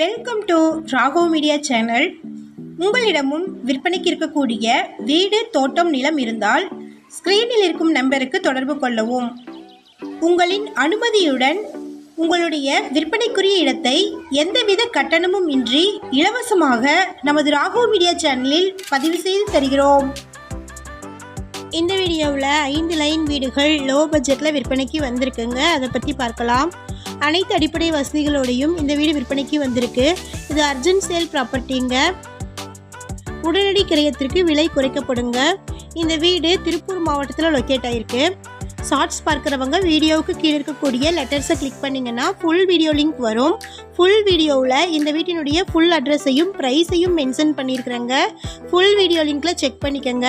Welcome to Rago media channel உங்களிடமும் விற்பனைக்கு இருக்கக்கூடிய வீடு தோட்டம் நிலம் இருந்தால் ஸ்க்ரீனில் இருக்கும் நம்பருக்கு தொடர்பு கொள்ளவும். உங்களின் அனுமதியுடன் உங்களுடைய விற்பனைக்குரிய இடத்தை எந்தவித கட்டணமும் இன்றி இலவசமாக நமது ராகோ மீடியா சேனலில் பதிவு செய்து தருகிறோம். இந்த வீடியோவில் ஐந்து லைன் வீடுகள் லோ பட்ஜெட்டில் விற்பனைக்கு வந்திருக்குங்க. அதை பற்றி பார்க்கலாம். அனைத்து அடிப்படை வசதிகளோடையும் இந்த வீடு விற்பனைக்கு வந்திருக்கு. இது அர்ஜென்ட் சேல் ப்ராப்பர்ட்டிங்க. உடனடி கிரயத்திற்கு விலை குறைக்கப்படுங்க. இந்த வீடு திருப்பூர் மாவட்டத்தில் லொக்கேட் ஆயிருக்கு. ஷார்ட்ஸ் பார்க்குறவங்க வீடியோவுக்கு கீழே இருக்கக்கூடிய லெட்டர்ஸை கிளிக் பண்ணிங்கன்னா ஃபுல் வீடியோ லிங்க் வரும். ஃபுல் வீடியோவில் இந்த வீட்டினுடைய ஃபுல் அட்ரஸையும் ப்ரைஸையும் மென்ஷன் பண்ணியிருக்கிறேங்க ஃபுல் வீடியோ லிங்க்கில் செக் பண்ணிக்கோங்க.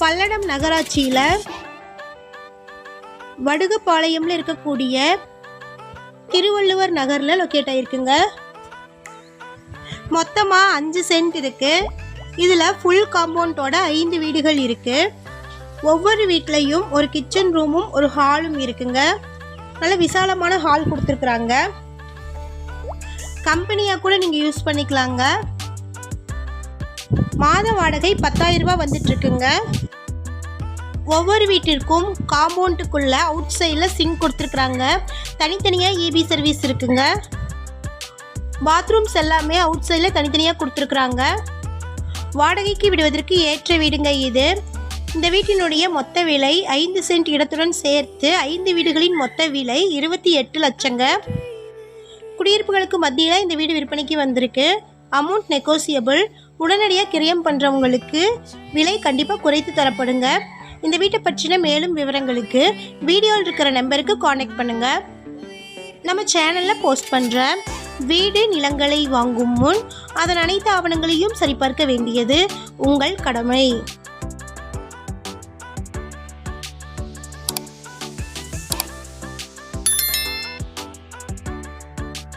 பல்லடம் நகராட்சியில் வடுகப்பாளையம்ல இருக்கக்கூடிய திருவள்ளுவர் நகரில் லொக்கேட் ஆகிருக்குங்க மொத்தமாக அஞ்சு சென்ட் இருக்குது இதில் ஃபுல் காம்பவுண்டோட ஐந்து வீடுகள் இருக்குது ஒவ்வொரு வீட்லேயும் ஒரு கிச்சன் ரூமும் ஒரு ஹாலும் இருக்குங்க. நல்ல விசாலமான ஹால் கொடுத்துருக்குறாங்க. கம்பெனியாக கூட நீங்கள் யூஸ் பண்ணிக்கலாங்க. மாத வாடகை பத்தாயிரம் ரூபாய் வந்துட்டு இருக்குங்க ஒவ்வொரு வீட்டிற்கும் காம்பவுண்டுக்குள்ள அவுட் சைடில் சிங்க் கொடுத்துருக்குறாங்க. தனித்தனியாக இபி சர்வீஸ் இருக்குங்க. பாத்ரூம்ஸ் எல்லாமே அவுட் சைடில் தனித்தனியாக கொடுத்துருக்குறாங்க. வாடகைக்கு விடுவதற்கு ஏற்ற வீடுங்க இது. இந்த வீட்டினுடைய மொத்த விலை ஐந்து சென்ட் இடத்துடன் சேர்த்து ஐந்து வீடுகளின் மொத்த விலை இருபத்தி எட்டு லட்சங்க. குடியிருப்புகளுக்கு மத்தியில் இந்த வீடு விற்பனைக்கு வந்திருக்கு. அமௌண்ட் நெகோசியபிள் உடனடியாக கிரயம் பண்ணுறவங்களுக்கு விலை கண்டிப்பாக குறைத்து தரப்படுங்க. இந்த வீட்டை பற்றின மேலும் விவரங்களுக்கு வீடியோவில் இருக்கிற நம்பருக்கு காண்டாக்ட் பண்ணுங்கள் நம்ம சேனலில் போஸ்ட் பண்ணுற வீடு நிலங்களை வாங்கும் முன் அதன் அனைத்து ஆவணங்களையும் சரிபார்க்க வேண்டியது உங்கள் கடமை.